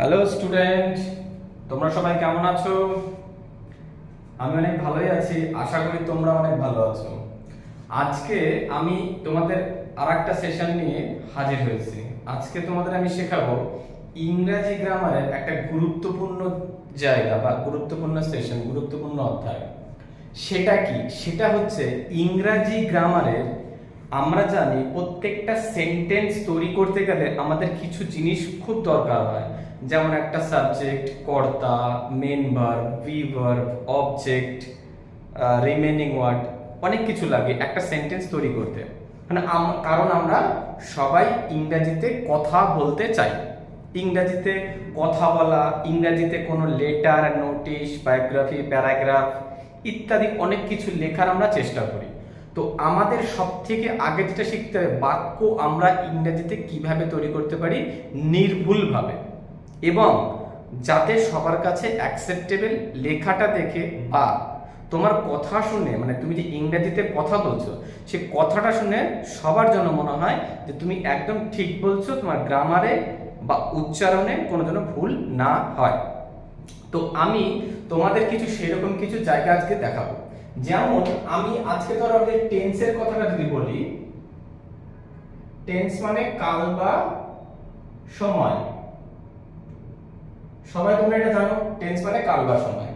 Hello student তোমরা সবাই কেমন আছো? আমি অনেক ভালোই আছি। আশা করি তোমরা অনেক ভালো আছো। আজকে আমি তোমাদের আর একটা সেশন নিয়ে হাজির হয়েছি। আজকে তোমাদের আমি শেখাবো ইংরাজি গ্রামারের একটা গুরুত্বপূর্ণ জায়গা বা গুরুত্বপূর্ণ সেশন গুরুত্বপূর্ণ অধ্যায়। সেটা কি? সেটা হচ্ছে ইংরাজি গ্রামারের আমরা জানি প্রত্যেকটা সেন্টেন্স তৈরি করতে গেলে আমাদের কিছু জিনিস খুব দরকার হয়। যেমন একটা সাবজেক্ট কর্তা main verb V verb object remaining word অনেক কিছু লাগে। একটা সেন্টেন্স তৈরি করতে। মানে কারণ আমরা সবাই ইংরাজিতে কথা বলতে চাই। ইংরাজিতে কথা বলা, ইংরাজিতে কোনো লেটার নোটিশ বায়োগ্রাফি প্যারাগ্রাফ ইত্যাদি অনেক কিছু লেখার আমরা চেষ্টা করি। তো আমাদের সব থেকে আগে যেটা শিখতে হবে, বাক্য আমরা ইংরাজিতে কীভাবে তৈরি করতে পারি? নির্ভুলভাবে। এবং যাতে সবার কাছে অ্যাকসেপ্টেবল লেখাটা দেখে বা তোমার কথা শুনে মানে তুমি যে ইংরেজিতে কথা বলছো, সে কথাটা শুনে সবার জন্য মনে হয় যে তুমি একদম ঠিক বলছো, তোমার গ্রামারে বা উচ্চারণে কোনো যেন ভুল না হয়। তো আমি তোমাদের কিছু সেরকম কিছু জায়গা আজকে দেখাবো। যেমন আমি আজকে ধরো আমাদের টেন্সের কথাটা যদি বলি টেন্স মানে কাল বা সময়। সবাই তোমরা এটা জানো টেন্স মানে কাল বা সময়।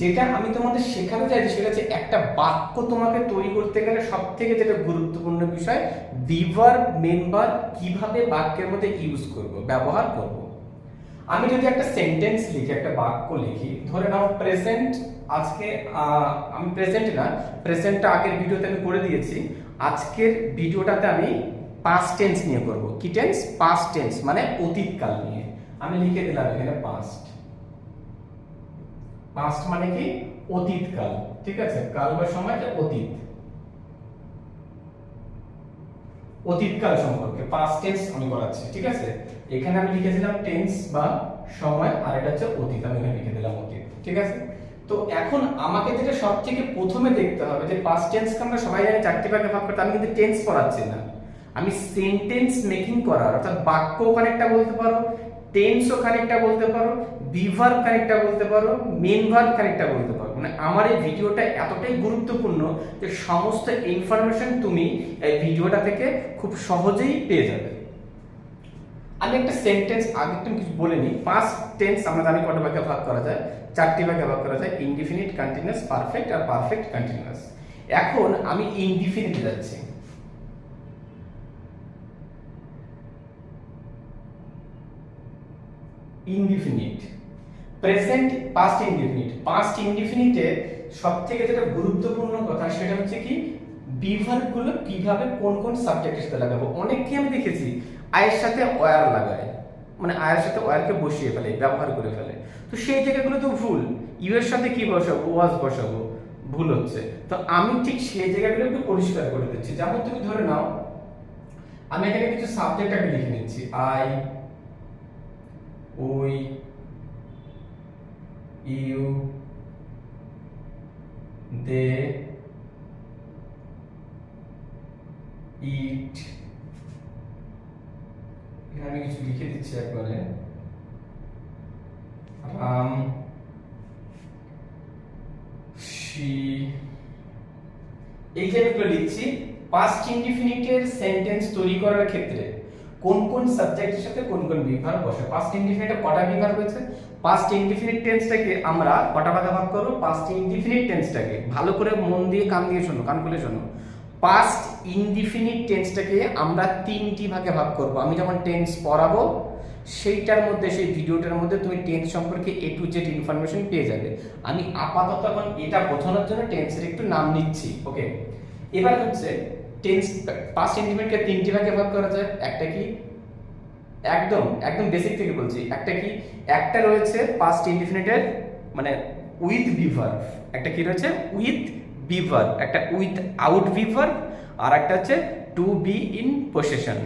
যেটা আমি তোমাদের শেখাতে চাইছি সেটা হচ্ছে একটা বাক্য তোমাকে তৈরি করতে গেলে সব থেকে যেটা গুরুত্বপূর্ণ বিষয় বিভার মেম্বার কীভাবে বাক্যের মধ্যে ইউজ করব, ব্যবহার করব। আমি যদি একটা সেন্টেন্স লিখি, একটা বাক্য লিখি, ধরে নাও প্রেজেন্ট আজকে আমি প্রেজেন্ট না প্রেজেন্টটা আগের ভিডিওতে আমি করে দিয়েছি, আজকের ভিডিওটাতে আমি পাস্ট টেন্স নিয়ে করব। কি টেন্স পাস্ট টেন্স মানে অতীতকাল নিয়ে। আমি লিখে দিলাম এখানে পাস্ট পাস্ট মানে কি? অতীতকাল। ঠিক আছে? কাল বা সময় এটা অতীত। অতীতকাল সম্পর্কে পাস্ট টেন্স আমি করাচ্ছি ঠিক আছে? এখানে আমি লিখেছিলাম টেন্স বা সময়, আর এটা হচ্ছে অতীত। আমি এখানে লিখে দিলাম অতীত, ঠিক আছে? তো এখন আমাকে যেটা সব থেকে প্রথমে দেখতে হবে, যে পাস্ট টেন্সকে আমরা সবাই জানি, চারটি ভাগে ভাগ করতে, আমি কিন্তু টেন্স পড়াচ্ছি না। আমি সেন্টেন্স মেকিং করার, অর্থাৎ বাক্য ওখানে একটা বলতে পারো টেন্সও খানিকটা বলতে পারো বিভার্ব খানিকটা বলতে পারো মেন ভার্ব খানিকটা বলতে পারো। মানে আমার এই ভিডিওটা এতটাই গুরুত্বপূর্ণ যে সমস্ত ইনফরমেশন তুমি এই ভিডিওটা থেকে খুব সহজেই পেয়ে যাবে। আমি একটা সেন্টেন্স আগে একটু কিছু বলে নিই। পাস্ট টেন্স আমরা জানি কটা ভাগে ভাগ করা যায়? চারটি ভাগে ভাগ করা যায়। ইনডিফিনিট কন্টিনিউয়াস পারফেক্ট আর পারফেক্ট কন্টিনিউয়াস এখন আমি ইনডিফিনিট যাচ্ছি। Indefinite present past indefinite past ইনডিফিনিটে সবথেকে যেটা গুরুত্বপূর্ণ কথা সেটা হচ্ছে কি বিভার্বগুলো কীভাবে কোন কোন সাবজেক্টের সাথে লাগাবো? অনেককে আমি দেখেছি, আয়ের সাথে ওয়ার লাগায়। মানে আয়ের সাথে ওয়ারকে বসিয়ে ফেলে, ব্যবহার করে ফেলে। তো সেই জায়গাগুলো তো ভুল। ইউ এর সাথে কি বসাবো? ওয়াজ বসাবো। ভুল হচ্ছে। তো আমি ঠিক সেই জায়গাগুলো একটু পরিষ্কার করে দিচ্ছি। যেমন তুমি ধরে নাও, আমি এখানে কিছু সাবজেক্ট আমি লিখে নিচ্ছি। আই ওই ইউ দে ইট। এখানে কিছু লিখে দিচ্ছি একবারে। রাম শি। এই যে লিখছি পাস্ট ইনডিফিনিটের সেন্টেন্স তৈরি করার ক্ষেত্রে। কোন কোন সাবজেক্টের সাথে কোন কোন বিভাগ বসে। পাস্ট ইনডিফিনিটে কটা বিভাগ রয়েছে? পাস্ট ইনডিফিনিট টেন্সটাকে আমরা কটা ভাগে ভাগ করব? পাস্ট ইনডিফিনিট টেন্সটাকে ভালো করে মন দিয়ে কান দিয়ে শোনো, কান খুলে শোনো। পাস্ট ইনডিফিনিট টেন্সটাকে আমরা তিনটি ভাগে ভাগ করব। আমি যখন টেন্স পড়াবো, সেইটার মধ্যে, সেই ভিডিওটার মধ্যে তুমি টেন্স সম্পর্কে এ টু জেড ইনফরমেশন পেয়ে যাবে। আমি আপাতত এখন এটা বোঝানোর জন্য টেন্সের একটু নাম নিচ্ছি ওকে এবার হচ্ছে টেন্স পাস্ট তিনটি ভাগে ভাগ করা যায়, একটা কি? একদম একদম বেসিক থেকে বলছি। একটা কি? একটা রয়েছে পাস্ট ইনডিফিনিটের মানে উইথ বিভার একটা কি রয়েছে? উইথ বিভার একটা উইথ আউট বিভার আর একটা হচ্ছে টু বি ইন পসেশন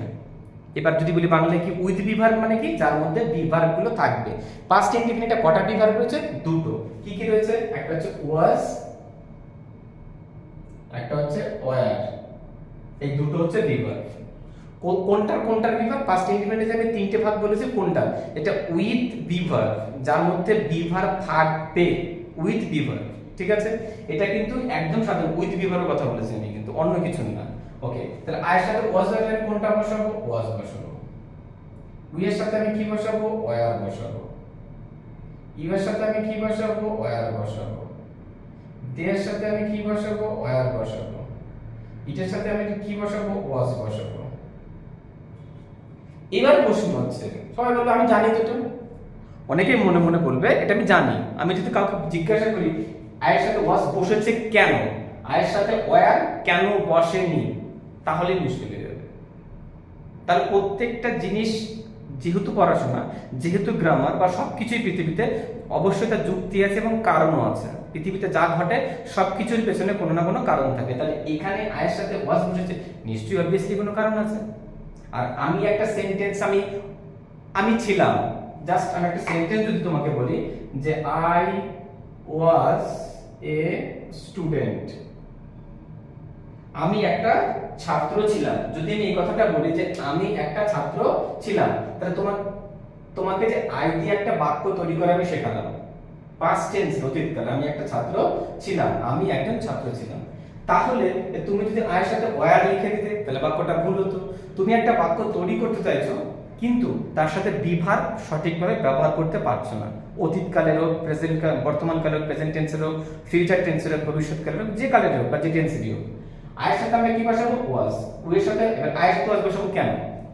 এবার যদি বলি বাংলায় কি উইথ বিভার মানে কি? যার মধ্যে বিভারগুলো থাকবে। পাস্ট ইনডিফিনিটে কটা বিভার রয়েছে? দুটো। কি কি রয়েছে? একটা হচ্ছে ওয়াজ একটা হচ্ছে ওয়ার এই দুটো হচ্ছে বিভার কো- কোনটার কোনটার বিভাগ? পাস্ট ইন্ডিপেন্ডেন্স আমি তিনটে ভাগ বলেছি কোনটা এটা উইথ বিভার যার মধ্যে বিভার থাকবে উইথ বিভার ঠিক আছে? এটা কিন্তু একদম সাধারণ উইথ বিভারের কথা বলেছি আমি কিন্তু, অন্য কিছু না। ওকে তাহলে আয়ের সাথে ওয়াজ বসালে কোনটা বসাবো? ওয়াজ বসাবো। উইয়ের সাথে আমি কি বসাবো? ওয়ার বসাবো। ইউয়ের সাথে আমি কি বসাবো? ওয়ার বসাবো। দেয়ের সাথে আমি কি বসাবো? ওয়ার বসাবো। ইটের সাথে আমি কি বসাবো? ওয়াজ বসাবো। এবার প্রশ্ন হচ্ছে, সবাই বলবে, আমি জানি তো? অনেকেই মনে মনে বলবে, এটা আমি জানি। আমি যদি কাউকে জিজ্ঞাসা করি, আয়ের সাথে ওয়াজ বসেছে কেন? আয়ের সাথে ওয়ার কেন বসেনি? তাহলেই মুশকিল হয়ে যাবে। তাহলে প্রত্যেকটা জিনিস যেহেতু পড়াশোনা, যেহেতু গ্রামার বা সব কিছুই পৃথিবীতে অবশ্যই তার যুক্তি আছে এবং কারণও আছে। পৃথিবীতে যা ঘটে সব কিছুর পেছনে কোনো না কোনো কারণ থাকে। তাহলে এখানে আয়ের সাথে ওয়াজ বসেছে, নিশ্চয়ই অবভিয়াসলি কোনো কারণ আছে। আর আমি একটা সেন্টেন্স আমি আমি ছিলাম। জাস্ট আমি একটা সেন্টেন্স যদি তোমাকে বলি, যে আই ওয়াজ এ স্টুডেন্ট আমি একটা ছাত্র ছিলাম। যদি আমি এই কথাটা বলি যে আমি একটা ছাত্র ছিলাম, তাহলে তোমার তোমাকে যে আই দিয়ে একটা বাক্য তৈরি করে আমি শেখালাম। পাস্ট টেন্স অতীতকালে আমি একটা ছাত্র ছিলাম, আমি একজন ছাত্র ছিলাম। তাহলে তুমি যদি আয়ের সাথে ওয়ার লিখে দিতে, তাহলে বাক্যটা ভুল হতো। তুমি একটা বাক্য তৈরি করতে চাইছো, কিন্তু তার সাথে বিভার সঠিকভাবে ব্যবহার করতে পারছ না। অতীতকালের হোক প্রেজেন্ট বর্তমান কালের হোক প্রেজেন্ট টেন্সের হোক ফিউচার টেন্সের হোক ভবিষ্যৎকালের হোক, যে কালের হোক বা যে টেন্সেরই হোক। আয়ের সাথে আমরা কি বসাবো? ওয়াজ ওয়ের সাথে, এবার আয়ের সাথে ওয়াজ বসাবো কেন?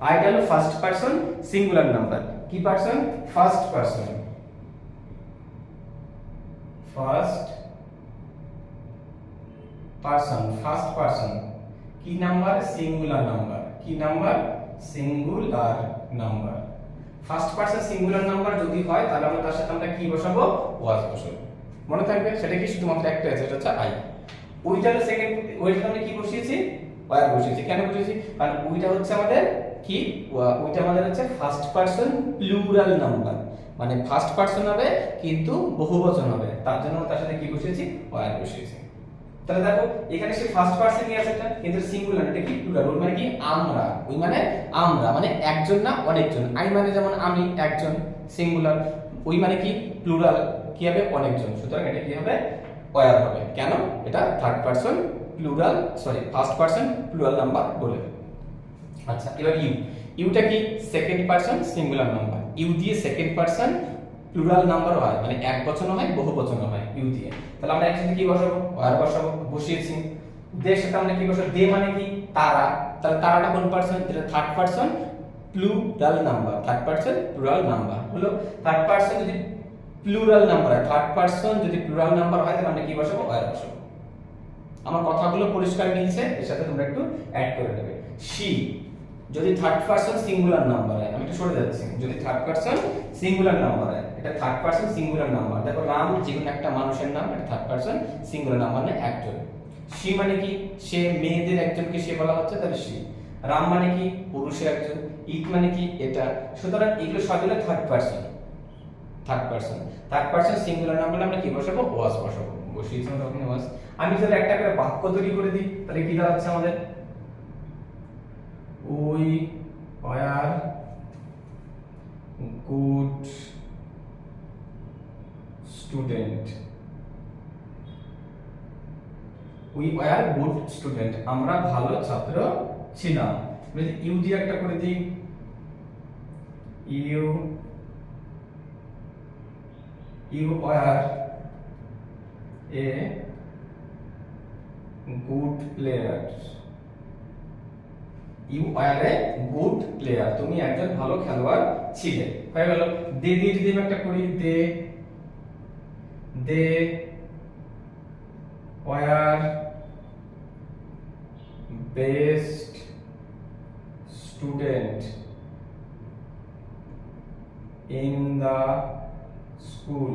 আইটা হলো ফার্স্ট পারসন সিঙ্গুলার নাম্বার কি person first person first person first person কি নাম্বার সিঙ্গুলার নাম্বার কি number singular number first person singular number যদি হয়, তাহলে আমরা তার সাথে আমরা কি বসাবো? ওয়াজ বসাবো। মনে থাকবে, সেটা কি শুধুমাত্র একটা আছে, সেটা হচ্ছে আই ওইটা সেকেন্ড ওইটা আমরা কি বসিয়েছি? ওয়ার বসিয়েছি। কেন বসিয়েছি? কারণ ওইটা হচ্ছে আমাদের কি? ওইটা আমাদের হচ্ছে ফার্স্ট পারসন প্লুরাল নাম্বার মানে ফার্স্ট পারসন হবে, কিন্তু বহুবচন হবে। তার জন্য তার সাথে কি বসিয়েছি? ওয়ার বসিয়েছি। তাহলে দেখো, এখানে সে ফার্স্ট পারসন নিয়ে এটা কিন্তু সিঙ্গুলার এটা কি প্লুরাল ওই মানে কি? আমরা। ওই মানে আমরা। মানে একজন না অনেকজন। আই মানে যেমন আমি একজন সিঙ্গুলার ওই মানে কি? প্লুরাল কি হবে? অনেকজন। সুতরাং এটা কি হবে? ওয়ার হবে। কেন? এটা third person plural sorry first person plural number বলে আচ্ছা এবার ইউ ইউটা কি? Second person singular number you দিয়ে সেকেন্ড পারসন প্লুরাল নাম্বার হয় মানে এক বচন হয়, বহু বচন হয় ইউ দিয়ে। তাহলে আমরা একসাথে কি বসাবো? ওয়ার বসাবো, বসিয়েছি। দে সাথে আমরা কি বসাবো? দে মানে কি? তারা। তাহলে তারাটা কোন পারসন এটা third person plural number third person plural number হলো থার্ড পারসন যদি প্লুরাল নাম্বার হয়। থার্ড পারসন যদি প্লুরাল নাম্বার হয়, তাহলে আমরা কি বসাবো? ওয়ার বসাবো। আমার কথাগুলো পরিষ্কার মিলছে, এর সাথে তোমরা একটু অ্যাড করে নেবে। শি যদি থার্ড পারসন সিঙ্গুলার নাম্বার হয়, আমি একটু সরে যাচ্ছি। যদি থার্ড পারসন সিঙ্গুলার নাম্বার হয়, এটা থার্ড পারসন সিঙ্গুলার নাম্বার দেখো, রাম যে কোনো একটা মানুষের নাম, এটা থার্ড পারসন সিঙ্গুলার নাম্বার না, একজন। সি মানে কি? সে মেয়েদের একজনকে সে বলা হচ্ছে, তাহলে সি রাম মানে কি? পুরুষের একজন। ইট মানে কি? এটা। সুতরাং এগুলো সবগুলো third person third person third person singular আমরা কি বসাবো? ওয়াজ বসাবো। বসিয়েছি তখন ওয়াজ আমি যদি একটা করে বাক্য তৈরি করে দিই, তাহলে কি দাঁড়াচ্ছে আমাদের? We are good student. We are good student. আমরা ভালো ছাত্র ছিলাম। ইউ দিয়ে একটা করে দিই, you you are a good player you are a good player তুমি একজন ভালো খেলোয়াড় ছিলে। হয়ে গেল। দে দিয়ে একটা করি। They they were best student in the school.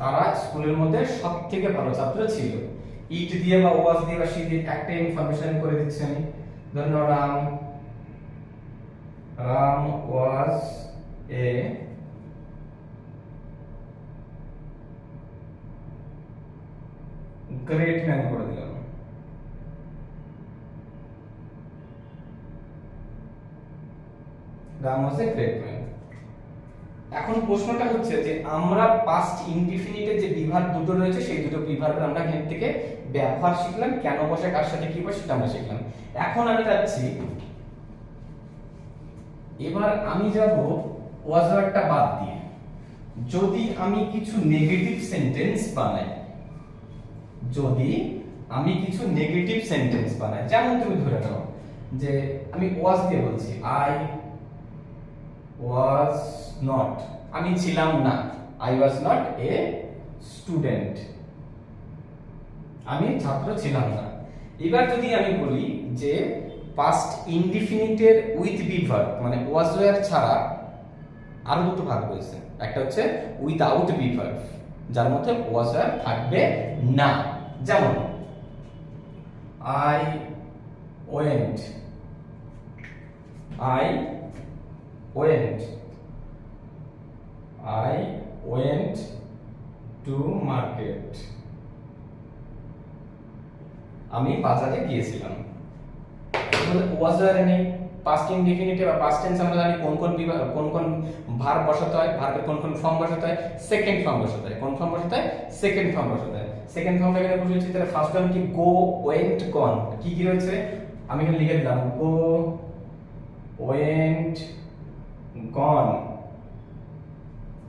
তারা স্কুলের মধ্যে সব থেকে ভালো ছাত্র ছিল। ইট দিয়ে বা ওয়াজ দিয়ে বা দিয়ে একটা ইনফরমেশন করে দিচ্ছি আমি ধরুন Ram. Ram was a great man করে দিলাম Ram was a great man. এখন প্রশ্নটা হচ্ছে যে আমরা পাস্ট ইনডিফিনিটের যে বিভাগ দুটো রয়েছে, সেই দুটো বিভাগের আমরা এখান থেকে ব্যবহার শিখলাম। কেন বসে, কার সাথে কি বসে, সেটা আমরা শিখলাম। এখন আমি যাচ্ছি। এবার আমি যাব ওয়াজারটা বাদ দিয়ে। যদি আমি কিছু নেগেটিভ সেন্টেন্স বানাই, যদি আমি কিছু নেগেটিভ সেন্টেন্স বানাই, যেমন তুমি ধরে নাও যে আমি ওয়াজ দিয়ে বলছি আই ওয়াজ নট আমি ছিলাম না। I was not a student আমি ছাত্র ছিলাম না। এবার যদি আমি বলি যে পাস্ট ইনডিফিনিটের উইথ বিভার মানে ওয়াজ ওয়ার ছাড়া আরও দুটো ভাগ রয়েছে। একটা হচ্ছে উইথআউট বিভার যার মধ্যে ওয়াজ ওয়ার থাকবে না। যেমন I went I went I went to market আমি বাজারে গিয়েছিলাম। ওয়াজ ওয়ার নেই পাস্ট ইনডিফিনিটিভ বা পাস্ট টেন্স আমরা জানি কোন কোন বিভাগ কোন কোন ভার বসাতে হয় ভার্বের কোন কোন ফর্ম বসাতে হয় সেকেন্ড ফর্ম বসাতে হয়। কোন ফর্ম বসাতে হয়? সেকেন্ড ফর্ম বসাতে হয়। সেকেন্ড ফর্ম এখানে বসেছি তাহলে ফার্স্ট ফর্ম কি? গো ওয়েন্ট গন কি কি রয়েছে? আমি এখানে লিখে দিলাম গো ওয়েন্ট গন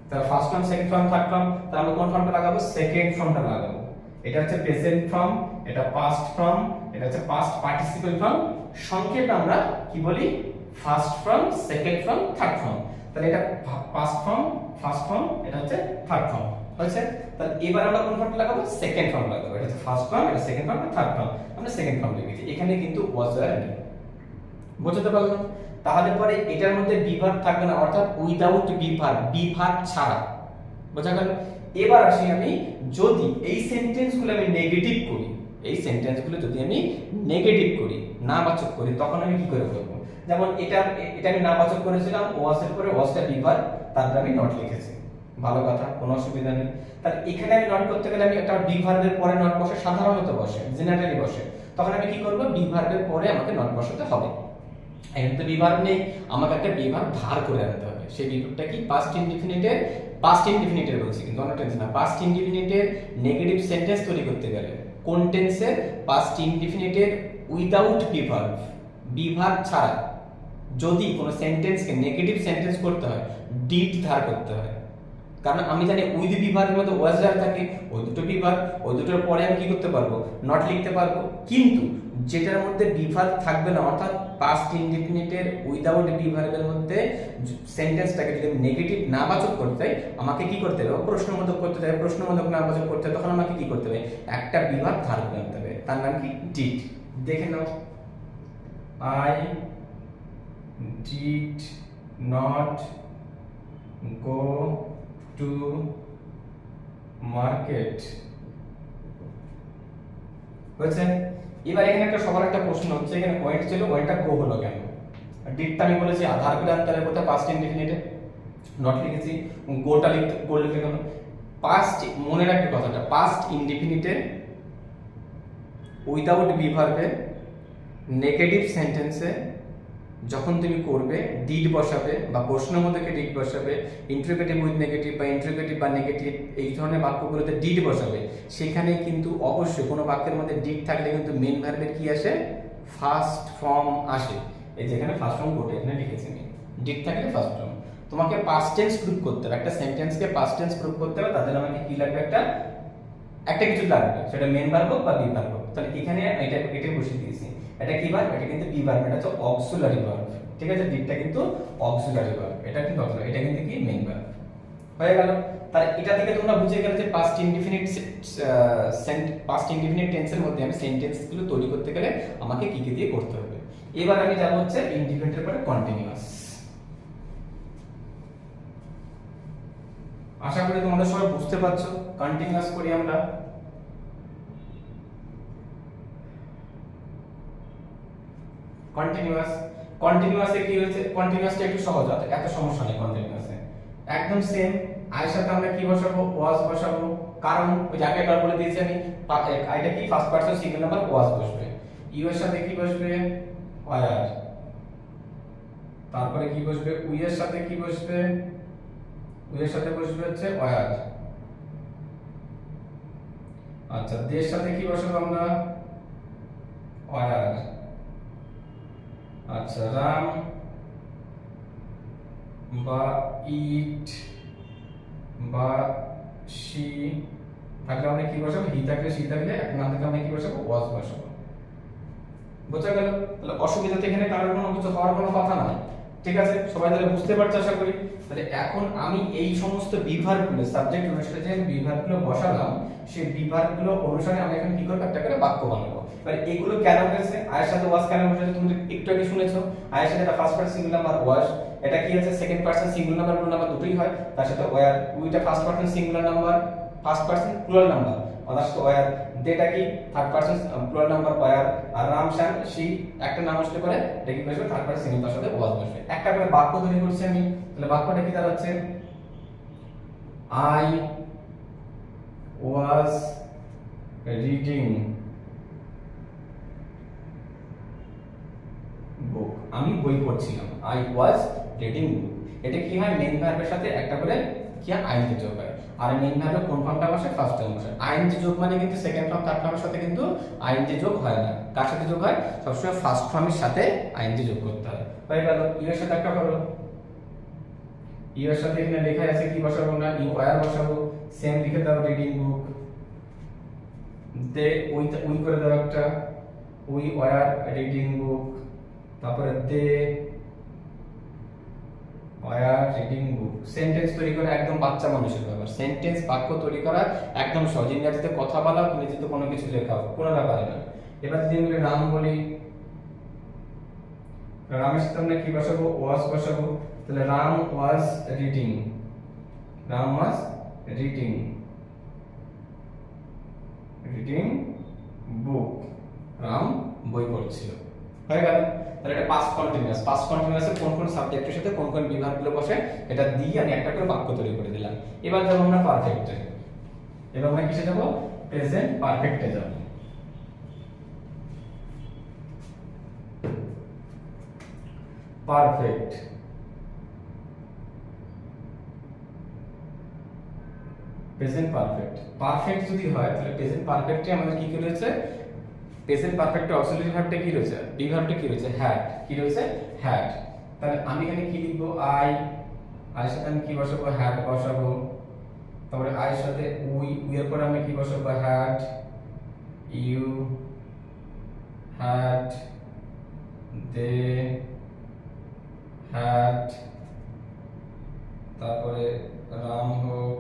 তাহলে first form second form third form তাহলে কোন ফর্মটা লাগাবো? সেকেন্ড ফর্মটা লাগাবো। এটা হচ্ছে প্রেজেন্ট ফর্ম এটা পাস্ট ফর্ম এটা হচ্ছে পাস্ট পার্টিসিপল ফর্ম সংক্ষেপে আমরা কি বলি? First form second form third form তাহলে এটা পাস্ট ফর্ম ফার্স্ট ফর্ম এটা হচ্ছে থার্ড ফর্ম হয়েছে? তাহলে এবার আমরা কোন ফর্মটা লাগাবো? সেকেন্ড ফর্ম লাগাবো। এটা হচ্ছে ফার্স্ট ফর্ম এটা সেকেন্ড ফর্ম থার্ড ফর্ম আমরা সেকেন্ড ফর্ম লিখেছি। এখানে কিন্তু ওয়াজ আর বুঝতে পারলাম? তাহলে পরে এটার মধ্যে বিভাগ থাকবে না, অর্থাৎ উইদাউট বিভাগ বিভাগ ছাড়া। বোঝা গেল? এবার আসি আমি, যদি এই সেন্টেন্সগুলো আমি নেগেটিভ করি, এই সেন্টেন্সগুলো যদি আমি নেগেটিভ করি, নাবাচক করি, তখন আমি কি করে করব যেমন এটা এটা আমি নাবাচক করেছিলাম ওয়াস এর পরে ওয়াসটা বিভাগ, তারপরে আমি নট লিখেছি। ভালো কথা, কোনো অসুবিধা নেই। তাহলে এখানে আমি নট করতে গেলে আমি একটা বিভার্বের পরে নট বসে, সাধারণত বসে জেনারেলি বসে। তখন আমি কি করব? বিভার্বের পরে আমাকে নট বসাতে হবে। এখানে তো বিভাগ নেই। আমাকে একটা বিভাগ ধার করে আনতে হবে। সেই বিভাগটা কি? পাস্ট ইনডিফিনিটের পাস্ট ইনডিফিনিটের বলছি কিন্তু অন্য টেন্স না। পাস্ট ইনডিফিনিটের নেগেটিভ সেন্টেন্স তৈরি করতে গেলে কোন টেন্সের পাস্ট ইনডিফিনিটের উইদাউট বিভাগ। বিভাগ ছাড়া যদি কোনো সেন্টেন্সকে নেগেটিভ সেন্টেন্স করতে হয় ডিড ধার করতে হয়। কারণ আমি জানি উইথ বিভাগের মধ্যে ওয়াজ আর থাকে, ওই দুটো বিভাগ, ওই দুটোর পরে আমি কি করতে পারব? নট লিখতে পারব। কিন্তু যেটার মধ্যে বিভাগ থাকবে না, অর্থাৎ পাস্ট ইনডিফিনিটের উইদাউট বিভাগের মধ্যে সেন্টেন্সটাকে যদি নেগেটিভ নাবাচক করতে হয় আমাকে কি করতে হবে? প্রশ্নবোধক করতে হবে প্রশ্নবোধক নাবাচক করতে হবে তখন আমাকে কি করতে হবে? একটা বিভাগ ধার করে আনতে হবে। তার নাম কি? ডিড দেখে নাও। I did not go to market হয়েছে? এবার এখানে একটা সবার একটা প্রশ্ন হচ্ছে, এখানে পয়েন্ট ছিল পয়েন্টটা গো হলো কেন? ডিটটা আমি বলেছি, আধার আনতে হবে কোথায়? পাস্ট ইনডিফিনিটে নট লিখেছি, গোটা লিখতে গো কেন পাস্ট মনে রাখবে কথাটা পাস্ট ইনডিফিনিটে উইদাউট বিভার্বে নেগেটিভ সেন্টেন্সে যখন তুমি করবে ডিড বসাবে বা প্রশ্নের মধ্যে ডিড বসাবে ইন্টারোগেটিভ উইথ নেগেটিভ বা ইন্টারোগেটিভ বা নেগেটিভ এই ধরনের বাক্যগুলোতে ডিড বসাবে, সেখানে কিন্তু অবশ্যই কোনো বাক্যের মধ্যে ডিড থাকলে কিন্তু মেন ভার্বের কি আসে? ফার্স্ট ফর্ম আসে। এই যেখানে ফার্স্ট ফর্ম কোটে এখানে লিখেছি আমি। ডিড থাকলে ফার্স্ট ফর্ম তোমাকে পাস্ট টেন্স প্রুভ করতে হবে। একটা সেন্টেন্সকে পাস্ট টেন্স প্রুভ করতে হবে তাদের আমাকে কি লাগবে? একটা একটা কিছু লাগবে। সেটা মেন ভার্ব বা বি ভার্ব তাহলে এখানে এটা এটা বসিয়ে দিয়েছি। এটা কি ভার্ব এটা কিন্তু বি ভার্ব এটা হচ্ছে অক্সিলারি ভার্ব ঠিক আছে? ডিটটা কিন্তু অক্সিলারি ভার্ব এটা কিন্তু অক্সিলারি এটা কিন্তু কি? মেইন ভার্ব হয়ে গেল। তাহলে এটা থেকে তোমরা বুঝে গেলে যে পাস্ট ইনডিফিনিট পাস্ট ইনডিফিনিট টেন্সের মধ্যে আমি সেন্টেন্সগুলো তৈরি করতে গেলে আমাকে কি কি দিয়ে করতে হবে? এবার আমি যাব হচ্ছে ইনডিফিনিটের পরে কন্টিনিউয়াস আশা করি তোমরা সবাই বুঝতে পারছ। কন্টিনিউয়াস করি আমরা। কন্টিনিউয়াস কন্টিনিউয়াসে কি হয়েছে? কন্টিনিউয়াসটা একটু সহজ আছে এত সমস্যা নেই কন্টিনিউয়াসে একদম সেম আয়ের সাথে আমরা কি বসাবো? ওয়াজ বসাবো। কারণ ওই যাকে একবার বলে দিয়েছি আমি আইটা কি? First person single number was বসবে। ইউ এর সাথে কি বসবে? ওয়ার। তারপরে কি বসবে? উই এর সাথে কি বসবে? উই এর সাথে বসবে হচ্ছে ওয়ার। আচ্ছা দের সাথে কি বসাবো আমরা? ওয়ার। আচ্ছা রাম বা ইট বা সি থাকলে আমরা কি বসাবো? হি থাকলে সি থাকলে এক না থাকলে আমরা কি বসাবো? ওয়াজ বসাবো। বোঝা গেল? তাহলে অসুবিধা তো এখানে কারোর কোনো কিছু হওয়ার কোনো কথা নাই ঠিক আছে? সবাই তাহলে বুঝতে পারছে আশা করি? তাহলে এখন আমি এই সমস্ত বিভাগগুলো সাবজেক্ট অনুসারে যে বিভাগগুলো বসালাম, সেই বিভাগগুলো অনুসারে আমি এখন কি করব? একটা করে বাক্য বানাবো। এবার এগুলো কেন হয়েছে? আয়ের সাথে ওয়াজ কেন হয়েছে? তুমি একটু আগে শুনেছো আয়ের সাথে এটা first person singular number was এটা কি আছে second person singular number plural number দুটোই হয়। তার সাথে were উইটা first person singular number first person plural number তার সাথে ওয়ার দেটা কি third person plural number were R Ram Shan she একটা নাম আসলে পরে কি বসবে? থার্ড পার্সন সিঙ্গুলার তার সাথে ওয়াজ বসবে। একটা করে বাক্য তৈরি করছি আমি। তাহলে বাক্যটা কি দাঁড়াচ্ছে আই ওয়াজ রিডিং বুক আমি বই পড়ছিলাম। আই ওয়াজ রিডিং বুক এটা কি হয়? মেইন ভার্বের সাথে একটা করে কি হয়? আইনজি যোগ হয়। আর মেইন ভার্বে কোন ফর্মটা বসে? ফার্স্ট টার্ম বসে। আইনজি যোগ মানে কিন্তু সেকেন্ড ফর্ম থার্ড ফর্মের সাথে কিন্তু আইনজি যোগ হয় না। কার সাথে যোগ হয়? সবসময় ফার্স্ট ফর্মের সাথে আইনজি যোগ করতে হয়। হয়ে গেল। ইউ এর সাথে একটা করো ইউ এর সাথে এখানে লেখা আছে কি বসাবো না ইউ ওয়ার বসাবো। সেম লিখে দাও reading book they we we করে দাও একটা। উই ওয়ার রিডিং বুক তারপরে they were reading book sentence তৈরি করা একদম বাচ্চা মানুষের ব্যাপার। সেন্টেন্স বাক্য তৈরি করা একদম সহজ। ইংরেজিতে কথা বলা ইংরেজিতে কোনো কিছু লেখাও কোনো ব্যাপারে না। এবার যদি আমি নাম বলি, রামের সাথে কি বসাবো? ওয়াজ বসাবো। তাহলে Ram was reading Ram was reading reading book Ram বই পড়ছিল। হয়ে গেল। তাহলে এটা পাস্ট কন্টিনিউয়াস পাস্ট কন্টিনিউয়াসে কোন কোন সাবজেক্টের সাথে কোন কোন বিভাগগুলো বসে, এটা দিয়ে আমি একটা করে বাক্য তৈরি করে দিলাম। এবার যাব আমরা পারফেক্টে এবার আমরা কিসে যাব? প্রেজেন্ট পারফেক্টে যাব। পারফেক্ট প্রেজেন্ট পারফেক্ট পারফেক্ট যদি হয়, তাহলে প্রেজেন্ট পারফেক্টে আমাদের কি কি রয়েছে? প্রেজেন্ট পারফেক্টে অক্সিলারি ভার্বটা কি রয়েছে? বি ভার্বটা কি রয়েছে? হ্যাড কি রয়েছে? হ্যাড তাহলে আমি এখানে কি লিখব? আই আই সাথে আমি কি বসাবো? হ্যাড বসাবো। তারপরে আই সাথে উই উই এর পরে আমি কি বসাবো? Had you had they had তারপরে রাম হোক,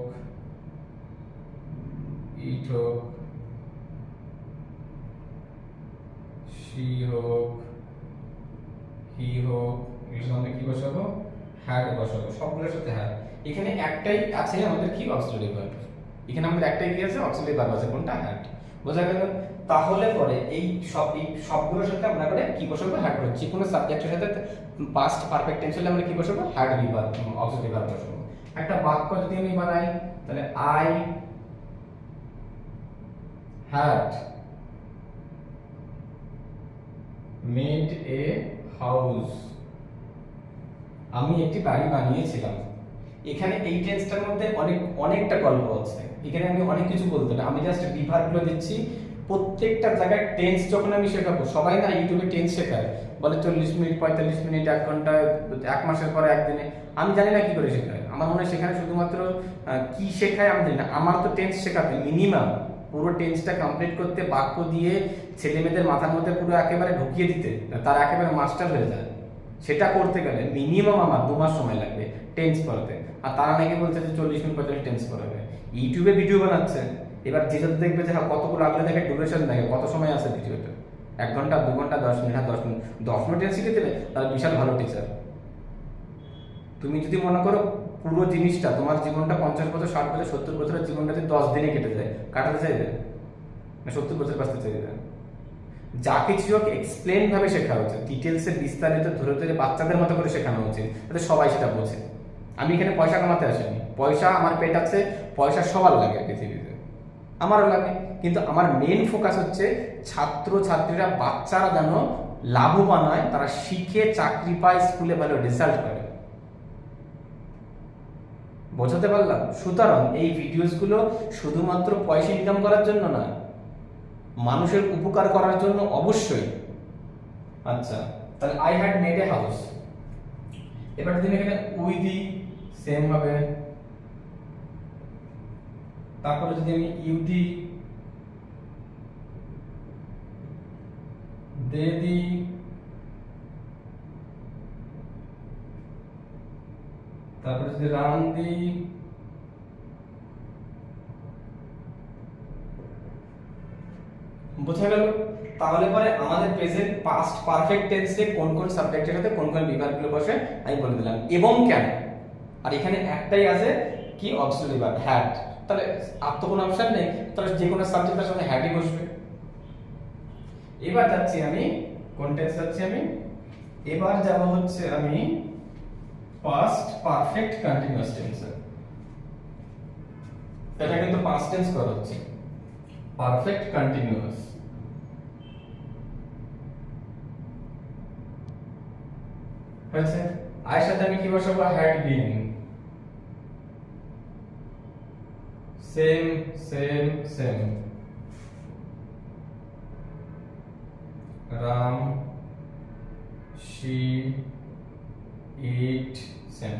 ইট হোক শি হোক হি হোক এগুলোর সামনে কি বসাবো? হ্যাড বসাবো, সবগুলোর সাথে হ্যাড এখানে একটাই আছে, আমাদের কি অক্সিলারি ভার্ব? এখানে আমাদের একটাই কি আছে? অক্সিলারি ভার্ব আছে, কোনটা? হ্যাড বোঝা গেল? তাহলে পরে এই সব, এই সবগুলোর সাথে আমরা করে কি বসাবো? হ্যাড বসাবো যে কোনো সাবজেক্টের সাথে পাস্ট পারফেক্ট টেন্স হলে আমরা কি বসাবো? Had be verb auxiliary verb বসাবো। একটা বাক্য যদি আমি বানাই, তাহলে I had made a house. আমি একটি বাড়ি বানিয়েছিলাম। এখানে এই টেন্সটার মধ্যে অনেক, অনেকটা গল্প আছে। এখানে আমি অনেক কিছু বলতে না আমি জাস্ট বিভাগগুলো দিচ্ছি। প্রত্যেকটা জায়গায় টেন্স যখন আমি শেখাবো, সবাই না ইউটিউবে টেন্স শেখায়। বলে চল্লিশ মিনিট, পঁয়তাল্লিশ মিনিট, এক ঘণ্টা, এক মাসের পরে একদিনে। আমি জানি না কি করে শেখায়। আমার মনে হয় সেখানে শুধুমাত্র কি শেখায় আমি জানি না। আমার তো টেন্স শেখাতে মিনিমাম পুরো টেন্সটা কমপ্লিট করতে, বাক্য দিয়ে ছেলে মেয়েদের মাথার মধ্যে পুরো একেবারে ঢুকিয়ে দিতে তার একেবারে মাস্টার হয়ে যায়। সেটা করতে গেলে মিনিমাম আমার দু মাস সময় লাগবে টেন্স পড়াতে। আর তারা নাকি বলছে যে চল্লিশ মিনিট পর্যন্ত টেন্স পড়াবে। ইউটিউবে ভিডিও বানাচ্ছে। এবার যে যাতে দেখবে যে হ্যাঁ কতগুলো আগলে দেখে ডিউরেশন দেখে কত সময় আছে ভিডিওতে এক ঘণ্টা, দু ঘণ্টা, দশ মিনিট হ্যাঁ দশ মিনিট। দশ মিনিট শিখে দেবে তাহলে বিশাল ভালো টিচার তুমি যদি মনে করো পুরো জিনিসটা, তোমার জীবনটা পঞ্চাশ বছর, ষাট বছর, সত্তর বছরের জীবনটা যদি দশ দিনে কেটে যায়, কাটাতে চাইবে? না, সত্তর বছর বাঁচতে চাইবে যা কিছু হোক এক্সপ্লেন ভাবে শেখা উচিত। ডিটেলসে বিস্তারিত ধরে ধরে বাচ্চাদের মতো করে শেখানো উচিত, যাতে সবাই সেটা বোঝে। আমি এখানে পয়সা কামাতে আসিনি। পয়সা, আমার পেট আছে, পয়সা সবার লাগে পৃথিবীতে। আমারও লাগে। কিন্তু আমার মেন ফোকাস হচ্ছে ছাত্র ছাত্রীরা বাচ্চারা যেন লাভবান হয়, তারা শিখে চাকরি পায় স্কুলে ভালো রেজাল্ট করে বোঝাতে পারলাম। সুতরাং এই ভিডিওসগুলো শুধুমাত্র পয়সা ইনকাম করার জন্য না মানুষের উপকার করার জন্য অবশ্যই। আচ্ছা তাহলে I had made a house এবার যদি এখানে উই দিই সেম হবে। তারপরে যদি আমি ইউ দিই দে দিই তারপরে যদি রান দিই বোঝা গেল? তাহলে পরে আমাদের প্রেজেন্ট পাস্ট পারফেক্ট টেন্সে কোন কোন সাবজেক্টের সাথে কোন কোন বিভাগগুলো বসে, আমি বলে দিলাম। এবং কেন? আর এখানে একটাই আছে, কি অক্সিলারি ভার্ব হ্যাড তাহলে আর তো কোনো অপশন নেই। তাহলে যে কোনো সাবজেক্টের সাথে হ্যাডই বসবে। এবার যাচ্ছি আমি কোন টেন্স যাচ্ছি আমি। এবার যাব হচ্ছে আমি পাস্ট পারফেক্ট কন্টিনিউয়াস টেন্সে এটা কিন্তু পাস্ট টেন্স করা হচ্ছে পারফেক্ট কন্টিনিউয়াস হয়েছে আয়ের সাথে আমি কি বসাবো? Had been same same same Ram she it same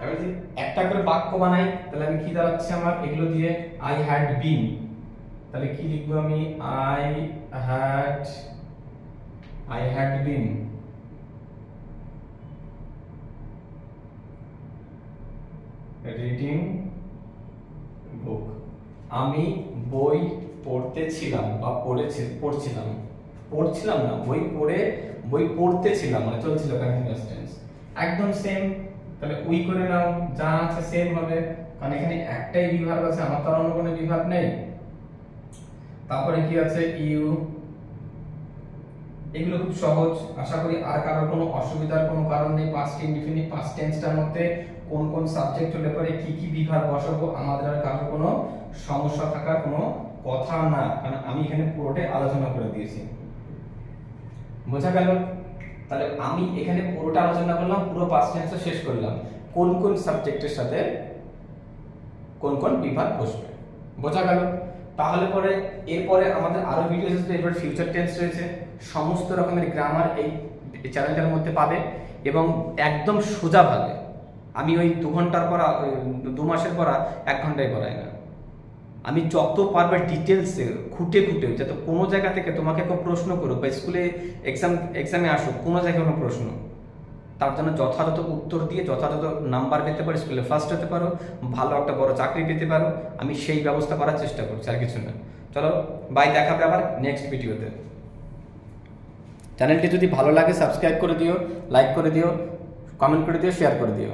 এবার যদি একটা করে বাক্য বানাই, তাহলে আমি কি দাঁড়াচ্ছে আমার? এগুলো দিয়ে আই হ্যাড বিন তাহলে কি লিখব আমি? I had I had been reading book আমি বই পড়তেছিলাম বা পড়েছি পড়ছিলাম। পড়ছিলাম না, বই পড়ে বই পড়তেছিলাম মানে চলছিল কন্টিনিউয়াস টেন্স একদম সেম তাহলে উই করে নাও, যা আছে সেম হবে। কারণ এখানে একটাই বিভাগ আছে, আমার তো আর অন্য কোনো বিভাগ নেই। তারপরে কি আছে? ইউ এগুলো খুব সহজ। আশা করি আর কারোর কোনো অসুবিধার কোনো কারণ নেই। পাস্ট ইনডিফিনিট পাস্ট টেন্সটার মধ্যে কোন কোন সাবজেক্ট হলে পরে কি কি বিভাগ বসাবো, আমাদের আর কারোর কোনো সমস্যা থাকার কোনো কথা না। কারণ আমি এখানে পুরোটাই আলোচনা করে দিয়েছি। বোঝা গেল? তাহলে আমি এখানে পুরোটা আলোচনা করলাম, পুরো পাস্ট টেন্সও শেষ করলাম। কোন কোন সাবজেক্টের সাথে কোন কোন বিভাগ বসবে? বোঝা গেল? তাহলে পরে, এরপরে আমাদের আরও ভিডিও আসবে এরপর ফিউচার টেন্স রয়েছে। সমস্ত রকমের গ্রামার এই চ্যানেলটার মধ্যে পাবে এবং একদম সোজাভাবে আমি ওই দু ঘণ্টার পর দু মাসের পর এক ঘন্টায় পড়াই না। আমি যত পারবে ডিটেলসে খুঁটে খুঁটে, যাতে কোনো জায়গা থেকে তোমাকে কেউ প্রশ্ন করুক, বা স্কুলে এক্সাম এক্সামে আসুক, কোনো জায়গায় কোনো প্রশ্ন। তার জন্য যথাযথ উত্তর দিয়ে যথাযথ নাম্বার পেতে পারো স্কুলে ফার্স্ট হতে পারো, ভালো একটা বড় চাকরি পেতে পারো, আমি সেই ব্যবস্থা করার চেষ্টা করছি, আর কিছু না। চলো বাই দেখাবে আবার নেক্সট ভিডিওতে চ্যানেলটি যদি ভালো লাগে সাবস্ক্রাইব করে দিও লাইক করে দিও কমেন্ট করে দিও শেয়ার করে দিও।